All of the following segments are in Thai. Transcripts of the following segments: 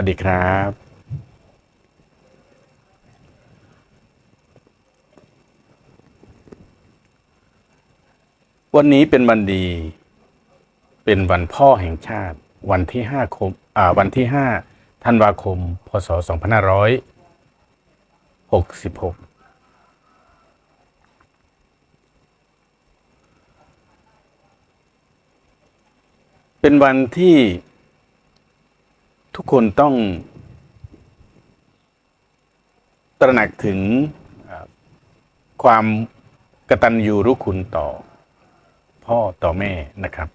วัสดีครับวันนี้เป็นวันดี เป็นวันพ่อแห่งชาติ วันที่ห้าคมอ่าวันที่ห้าธันวาคม พศสองพันห้าร้อยหกสิบหกเป็นวันที่ ทุกคนต้อง ตระหนักถึงความกตัญญูรู้คุณต่อ พ่อต่อแม่นะครับ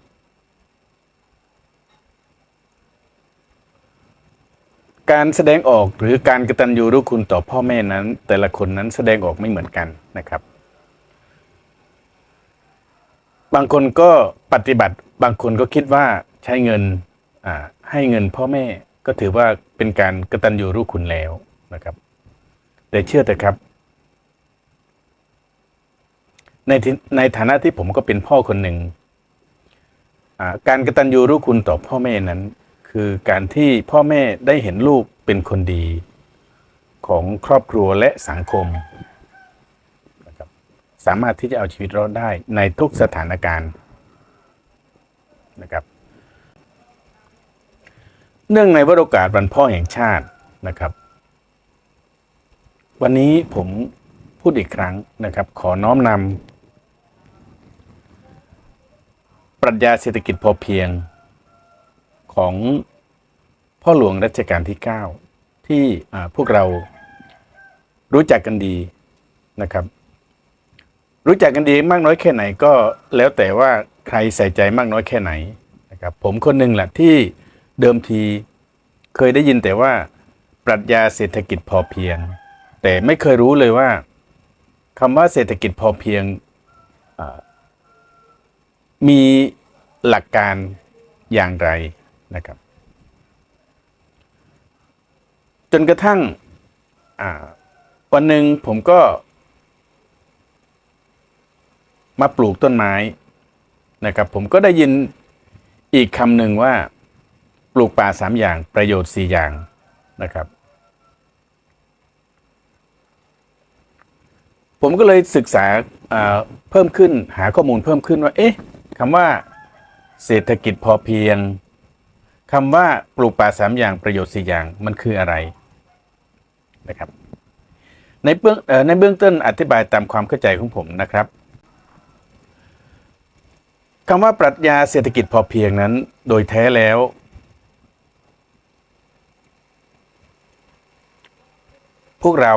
การแสดงออกหรือการกตัญญูรู้คุณต่อพ่อแม่นั้น แต่ละคนนั้นแสดงออกไม่เหมือนกันนะครับ บางคนก็ปฏิบัติบางคนก็คิดว่าใช้เงินให้เงินพ่อแม่ ก็ถือว่าเป็นการกระตัญญูรู้คุณแล้วนะครับแต่เชื่อแต่ครับ ในในฐานะที่ผมก็เป็นพ่อคนหนึ่งอ่ากรกตัญญูรู้คุณต่อพ่อแม่นั้น คือการที่พ่อแม่ได้เห็นลูกเป็นคนดีของครอบครัวและสังคมนะครับสามารถที่จะเอาชีวิตรอดได้ในทุกสถานการณ์นะครับ เนื่องในวโรกาสวันพ่อแห่งชาตินะครับ วันนี้ผมพูดอีกครั้งนะครับ ขอน้อมนำปรัชญาเศรษฐกิจพอเพียงของพ่อหลวงรัชกาลที่ 9 ที่พวกเรารู้จักกันดีนะครับ รู้จักกันดีมากน้อยแค่ไหนก็แล้วแต่ว่าใครใส่ใจมากน้อยแค่ไหนนะครับผมคนหนึ่งแหละที่ เดิมทีเคยได้ยินแต่ว่าปรัชญาเศรษฐกิจพอเพียง แต่ไม่เคยรู้เลยว่าคำว่าเศรษฐกิจพอเพียงมีหลักการอย่างไรนะครับ จนกระทั่งวันหนึ่งผมก็ มาปลูกต้นไม้นะครับ ผมก็ได้ยินอีกคำหนึ่งว่า ปลูกป่าสามอย่างประโยชน์สี่อย่างนะครับ ผมก็เลยศึกษาเพิ่มขึ้นหาข้อมูลเพิ่มขึ้นว่า เอ๊ะคำว่าเศรษฐกิจพอเพียงคำว่าปลูกป่าสามอย่างประโยชน์สี่อย่างมันคืออะไรนะครับในเบื้องในเบื้องต้นอธิบายตามความเข้าใจของผมนะครับคำว่าปรัชญาเศรษฐกิจพอเพียงนั้น โดยแท้แล้ว พวกเรา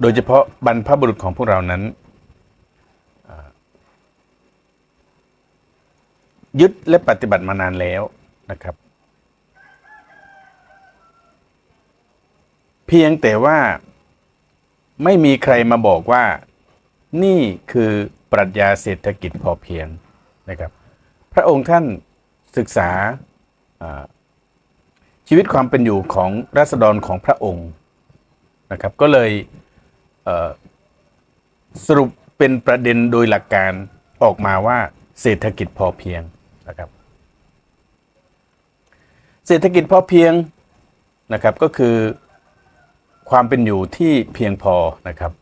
โดยเฉพาะบรรพบุรุษของพวกเรานั้น ยึดและปฏิบัติมานานแล้วนะครับ เพียงแต่ว่าไม่มีใครมาบอกว่านี่คือปรัชญาเศรษฐกิจพอเพียงนะครับ พระองค์ท่านศึกษาอ่าชีวิตความเป็นอยู่ของรัษฎรของพระองค์ นะครับก็เลยเสรุปเป็นประเด็นโดยหลักการออกมาว่าเศรษฐกิจพอเพียงนะครับ เศรษฐกิจพอเพียงนะครับก็คือความเป็นอยู่ที่เพียงพอนะครับ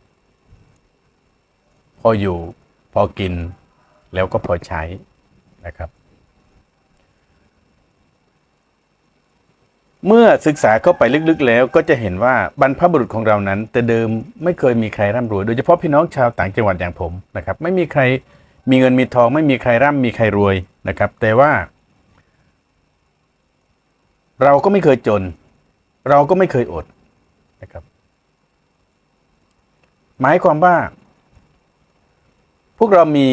พออยู่พอกินแล้วก็พอใช้นะครับ เมื่อศึกษาเข้าไปลึกๆ แล้วก็จะเห็นว่าบรรพบุรุษของเรานั้น แต่เดิมไม่เคยมีใครร่ำรวยโดยเฉพาะพี่น้องชาวต่างจังหวัดอย่างผมนะครับ ไม่มีใครมีเงินมีทอง ไม่มีใครร่ำมีใครรวยนะครับ แต่ว่า เราก็ไม่เคยจน เราก็ไม่เคยอดนะครับ หมายความว่า พวกเรามี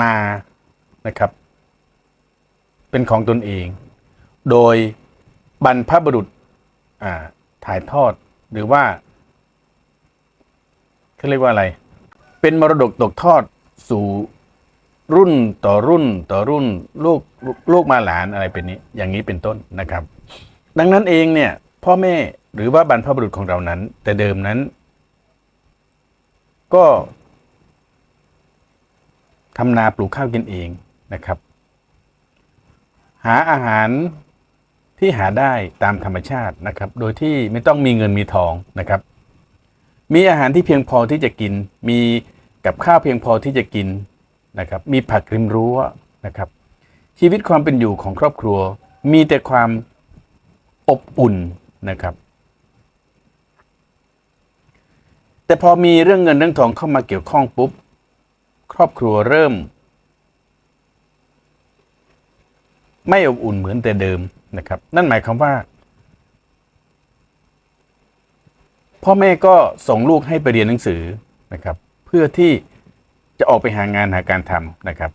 นานะครับ เป็นของตนเอง โดยบรรพบุรุษถ่ายทอดหรือว่าเขาเรียกว่าอะไร เป็นมรดกตกทอดสู่รุ่นต่อรุ่นต่อรุ่นลูกลูกลูกมาหลานอะไรเป็นนี้ อย่างนี้เป็นต้นนะครับ ดังนั้นเองเนี่ย พ่อแม่หรือว่าบรรพบุรุษของเรานั้น แต่เดิมนั้น ก็ทำนาปลูกข้าวกินเองนะครับ หาอาหาร ที่หาได้ตามธรรมชาตินะครับ โดยที่ไม่ต้องมีเงินมีทองนะครับ มีอาหารที่เพียงพอที่จะกิน มีกับข้าวเพียงพอที่จะกินนะครับ มีผักริมรั้วนะครับ ชีวิตความเป็นอยู่ของครอบครัว มีแต่ความอบอุ่นนะครับ แต่พอมีเรื่องเงินเรื่องทองเข้ามาเกี่ยวข้องปุ๊บ ครอบครัวเริ่ม ไม่อบอุ่นเหมือนแต่เดิมนะครับ นั่นหมายความว่า พ่อแม่ก็ส่งลูกให้ไปเรียนหนังสือนะครับ เพื่อที่จะออกไปหางานหาการทำนะครับ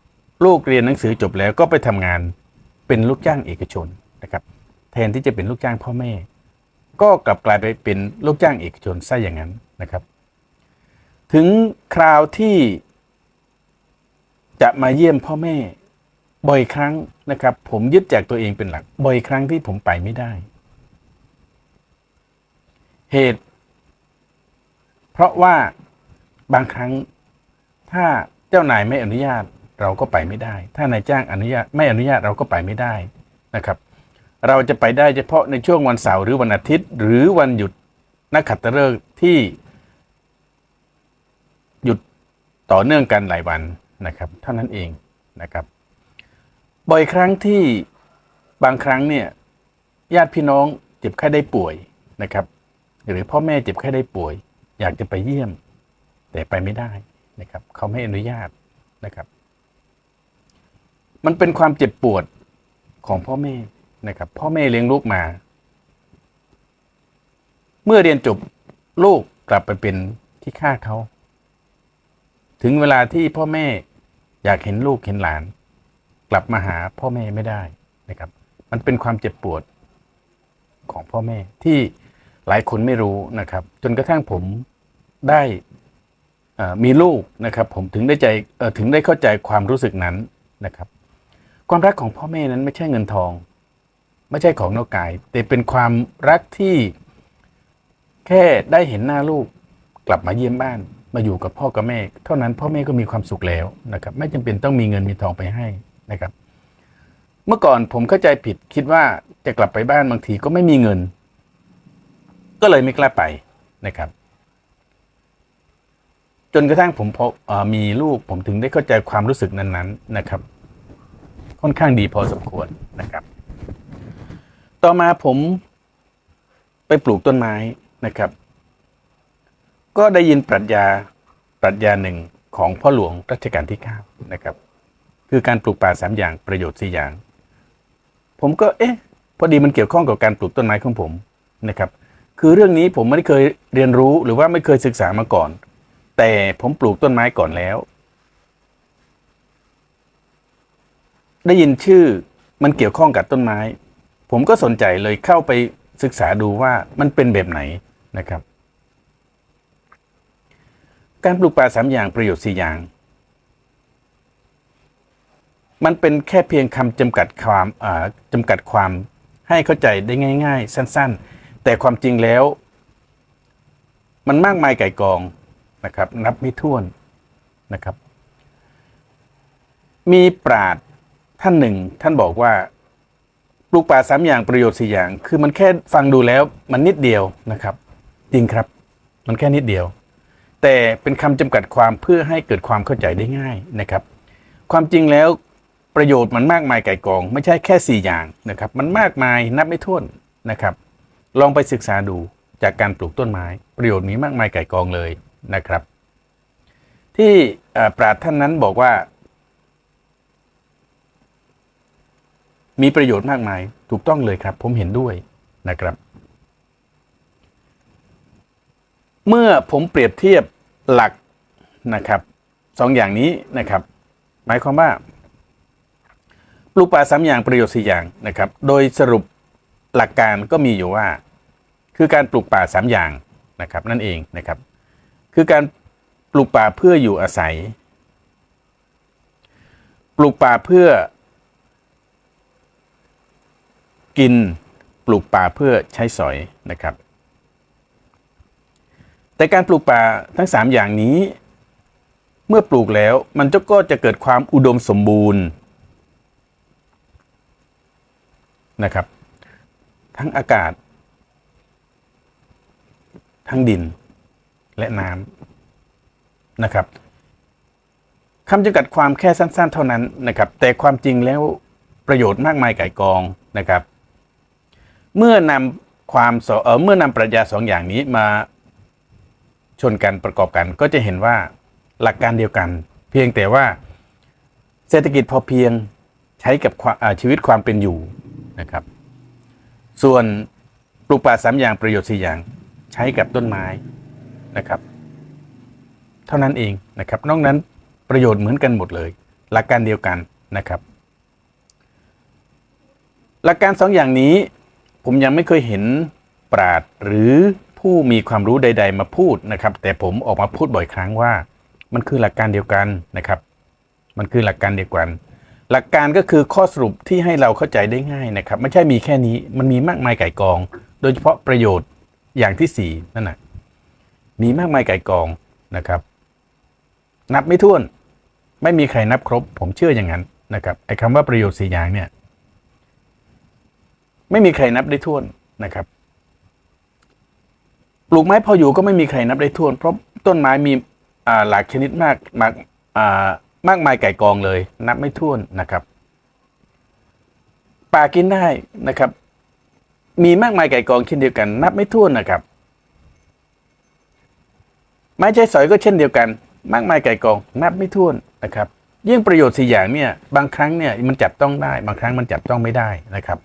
ลูกเรียนหนังสือจบแล้วก็ไปทำงานเป็นลูกจ้างเอกชนนะครับ แทนที่จะเป็นลูกจ้างพ่อแม่ ก็กลับกลายไปเป็นลูกจ้างเอกชนซะอย่างนั้นนะครับ ถึงคราวที่จะมาเยี่ยมพ่อแม่ บ่อยครั้งนะครับ ผมยึดจากตัวเองเป็นหลัก บ่อยครั้งที่ผมไปไม่ได้ เหตุ เพราะว่าบางครั้งถ้าเจ้านายไม่อนุญาตเราก็ไปไม่ได้ ถ้านายจ้างอนุญาตไม่อนุญาตเราก็ไปไม่ได้นะครับ เราจะไปได้เฉพาะในช่วงวันเสาร์หรือวันอาทิตย์ หรือวันหยุดนักขัตฤกษ์ที่หยุดต่อเนื่องกันหลายวันนะครับ เท่านั้นเองนะครับ บ่อยครั้งที่บางครั้งเนี่ยญาติพี่น้องเจ็บไข้ได้ป่วยนะครับ หรือพ่อแม่เจ็บไข้ได้ป่วย อยากจะไปเยี่ยม แต่ไปไม่ได้นะครับ เขาไม่อนุญาตนะครับ มันเป็นความเจ็บปวดของพ่อแม่นะครับ พ่อแม่เลี้ยงลูกมา เมื่อเรียนจบลูกกลับไปเป็นที่ฆ่าเขา ถึงเวลาที่พ่อแม่อยากเห็นลูกเห็นหลาน กลับมาหาพ่อแม่ไม่ได้นะครับ มันเป็นความเจ็บปวดของพ่อแม่ที่หลายคนไม่รู้นะครับ จนกระทั่งผมได้มีลูกนะครับ ผมถึงได้ใจถึงได้เข้าใจความรู้สึกนั้นนะครับ ความรักของพ่อแม่นั้นไม่ใช่เงินทอง ไม่ใช่ของนอกกาย แต่เป็นความรักที่แค่ได้เห็นหน้าลูกกลับมาเยี่ยมบ้านมาอยู่กับพ่อกับแม่ เท่านั้นพ่อแม่ก็มีความสุขแล้วนะครับ ไม่จำเป็นต้องมีเงินมีทองไปให้ นะครับ เมื่อก่อนผมเข้าใจผิดคิดว่าจะกลับไปบ้านบางทีก็ไม่มีเงิน ก็เลยไม่กล้าไปนะครับ จนกระทั่งผมพบเอ่อมีลูกผมถึงได้เข้าใจความรู้สึกนั้น ๆนะครับ ค่อนข้างดีพอสมควรนะครับ ต่อมาผมไปปลูกต้นไม้นะครับ ก็ได้ยินปรัชญาปรัชญาหนึ่งของพ่อหลวงรัชกาลที่ 9 นะครับ คือการปลูกป่าสามอย่างประโยชน์สี่อย่าง ผมก็เอ๊ะพอดีมันเกี่ยวข้องกับการปลูกต้นไม้ของผมนะครับ คือเรื่องนี้ผมไม่เคยเรียนรู้หรือว่าไม่เคยศึกษามาก่อน แต่ผมปลูกต้นไม้ก่อนแล้ว ได้ยินชื่อมันเกี่ยวข้องกับต้นไม้ ผมก็สนใจเลยเข้าไปศึกษาดูว่ามันเป็นแบบไหนนะครับ การปลูกป่าสามอย่างประโยชน์สี่อย่าง มันเป็นแค่เพียงคำจำกัดความอ่าจำกัดความให้เข้าใจได้ง่าย ๆ สั้น ๆ แต่ความจริงแล้ว มันมากมายไก่กองนะครับ นับไม่ถ้วนนะครับ มีปราดท่านหนึ่ง ท่านบอกว่าปลูกป่าสามอย่างประโยชน์สี่อย่าง คือมันแค่ฟังดูแล้วมันนิดเดียวนะครับ จริงครับ มันแค่นิดเดียว แต่เป็นคำจำกัดความเพื่อให้เกิดความเข้าใจได้ง่ายนะครับ ความจริงแล้ว ประโยชน์มันมากมายไก่กอง ไม่ใช่แค่ 4 อย่างนะครับ มันมากมายนับไม่ถ้วนนะครับ ลองไปศึกษาดูจากการปลูกต้นไม้ ประโยชน์มีมากมายไก่กองเลยนะครับ ที่ปราดท่านนั้นบอกว่า มีประโยชน์มากมายถูกต้องเลยครับ ผมเห็นด้วยนะครับ เมื่อผมเปรียบเทียบหลักนะครับสองอย่างนี้นะครับ หมายความว่า ลูกป่าสามอย่างประโยชน์สี่อย่างนะครับ โดยสรุปหลักการก็มีอยู่ว่า คือการปลูกป่าสามอย่างนะครับนั่นเองนะครับ คือการปลูกป่าเพื่ออยู่อาศัย ปลูกป่าเพื่อ กินปลูกป่าเพื่อใช้สอยนะครับ แต่การปลูกป่าทั้ง 3 อย่างนี้ เมื่อปลูกแล้วมันก็จะเกิดความอุดมสมบูรณ์ นะครับ ทั้งอากาศ ทั้งดินและน้ำนะครับคำจำกัดความแค่สั้น ๆ เท่านั้นนะครับ แต่ความจริงแล้วประโยชน์มากมายไก่กองนะครับ เมื่อนำความเออเมื่อนำปรัชญาสองอย่างนี้มาชนกันประกอบกัน ก็จะเห็นว่าหลักการเดียวกัน เพียงแต่ว่าเศรษฐกิจพอเพียงใช้กับชีวิตความเป็นอยู่ นะครับ ส่วนปลูกป่าสามอย่างประโยชน์สี่อย่างใช้กับต้นไม้นะครับ เท่านั้นเองนะครับ นอกนั้นประโยชน์เหมือนกันหมดเลย หลักการเดียวกันนะครับ หลักการสองอย่างนี้ผมยังไม่เคยเห็นปราดหรือผู้มีความรู้ใด ๆ มาพูดนะครับ แต่ผมออกมาพูดบ่อยครั้งว่า มันคือหลักการเดียวกันนะครับ มันคือหลักการเดียวกัน หลักการก็คือข้อสรุปที่ให้เราเข้าใจได้ง่ายนะครับ ไม่ใช่มีแค่นี้มันมีมากมายไก่กอง โดยเฉพาะประโยชน์อย่างที่สี่นั่นนะมีมากมายไก่กองนะครับ นับไม่ถ้วน ไม่มีใครนับครบ ผมเชื่ออย่างนั้นนะครับไอ้คำว่าประโยชน์สี่อย่างเนี่ย ไม่มีใครนับได้ถ้วนนะครับปลูกไม้พออยู่ก็ไม่มีใครนับได้ถ้วน เพราะต้นไม้มีอ่าหลากชนิดมากมากอ่า มากมายไก่กองเลยนับไม่ถ้วนนะครับป่ากินได้นะครับ มีมากมายไก่กองเช่นเดียวกัน นับไม่ถ้วนนะครับ ไม้ใช้สอยก็เช่นเดียวกัน มากมายไก่กอง นับไม่ถ้วนนะครับยิ่งประโยชน์สี่อย่างเนี่ยบางครั้งเนี่ยมันจับต้องได้ บางครั้งมันจับต้องไม่ได้นะครับ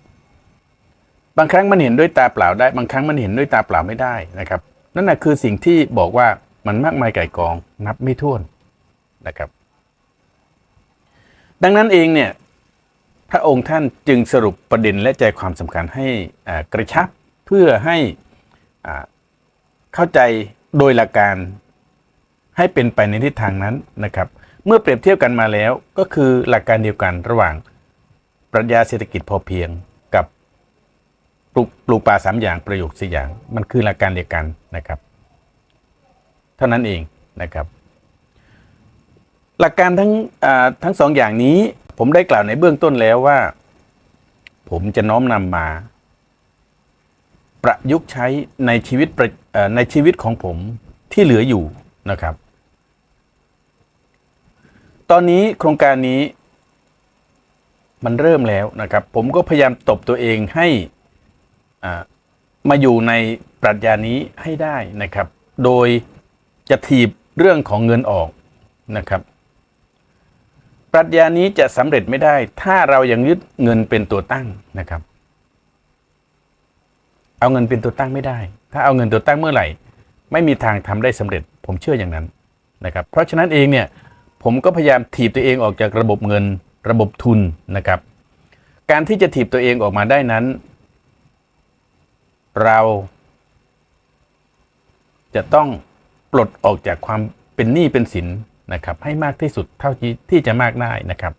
บางครั้งมันเห็นด้วยตาเปล่าได้ บางครั้งมันเห็นด้วยตาเปล่าไม่ได้นะครับ นั่นแหะคือสิ่งที่บอกว่ามันมากมายไก่กอง นับไม่ถ้วนนะครับ ดังนั้นเองเนี่ยพระองค์ท่านจึงสรุปประเด็นและใจความสำคัญให้กระชับเพื่อให้เข้าใจโดยหลักการให้เป็นไปในทิศทางนั้นนะครับ เมื่อเปรียบเทียบกันมาแล้วก็คือหลักการเดียวกันระหว่างปรัชญาเศรษฐกิจพอเพียงกับปลูกปลูกป่าสามอย่างประโยชน์สี่อย่าง มันคือหลักการเดียวกันนะครับ เท่านั้นเองนะครับ หลักการทั้งทั้งสองอย่างนี้ผมได้กล่าวในเบื้องต้นแล้วว่า ผมจะน้อมนำมา ประยุกต์ใช้ในชีวิตในชีวิตของผมที่เหลืออยู่นะครับ ตอนนี้โครงการนี้ มันเริ่มแล้วนะครับ ผมก็พยายามตบตัวเองให้มาอยู่ในปรัชญานี้ให้ได้นะครับ โดยจะถีบเรื่องของเงินออกนะครับ รัชญานี้จะสำเร็จไม่ได้ ถ้าเรายังยึดเงินเป็นตัวตั้งนะครับ เอาเงินเป็นตัวตั้งไม่ได้ ถ้าเอาเงินตัวตั้งเมื่อไหร่ ไม่มีทางทำได้สำเร็จ ผมเชื่ออย่างนั้นนะครับ เพราะฉะนั้นเองเนี่ยผมก็พยายามถีบตัวเองออกจากระบบเงินระบบทุนนะครับ การที่จะถีบตัวเองออกมาได้นั้น เรา จะต้องปลดออกจากความเป็นหนี้เป็นสิน นะครับให้มากที่สุดเท่าที่ที่จะมากได้นะครับ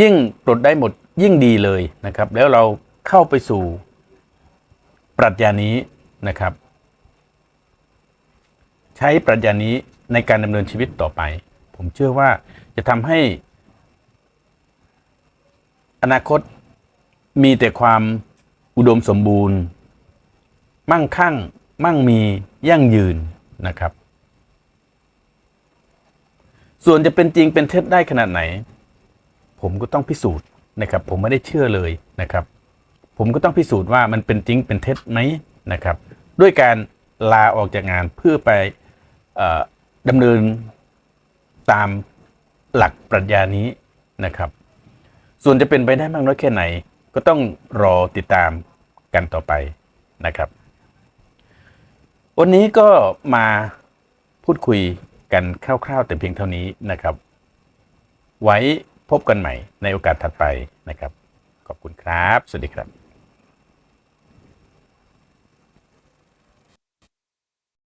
ยิ่งปลดได้หมดยิ่งดีเลยนะครับ แล้วเราเข้าไปสู่ปรัชญานี้นะครับ ใช้ปรัชญานี้ในการดำเนินชีวิตต่อไป ผมเชื่อว่าจะทำให้อนาคตมีแต่ความอุดมสมบูรณ์ มั่งคั่ง มั่งมียั่งยืนนะครับ ส่วนจะเป็นจริงเป็นเท็จได้ขนาดไหน ผมก็ต้องพิสูจน์นะครับ ผมไม่ได้เชื่อเลยนะครับ ผมก็ต้องพิสูจน์ว่ามันเป็นจริงเป็นเท็จไหมนะครับ ด้วยการลาออกจากงานเพื่อไปออดำเนินตามหลักปรัชญานี้นะครับ ส่วนจะเป็นไปได้มากน้อยแค่ไหน ก็ต้องรอติดตามกันต่อไปนะครับ วันนี้ก็มาพูดคุย กันคร่าวๆ แต่เพียงเท่านี้นะครับ ไว้พบกันใหม่ในโอกาสถัดไปนะครับ ขอบคุณครับ สวัสดีครับ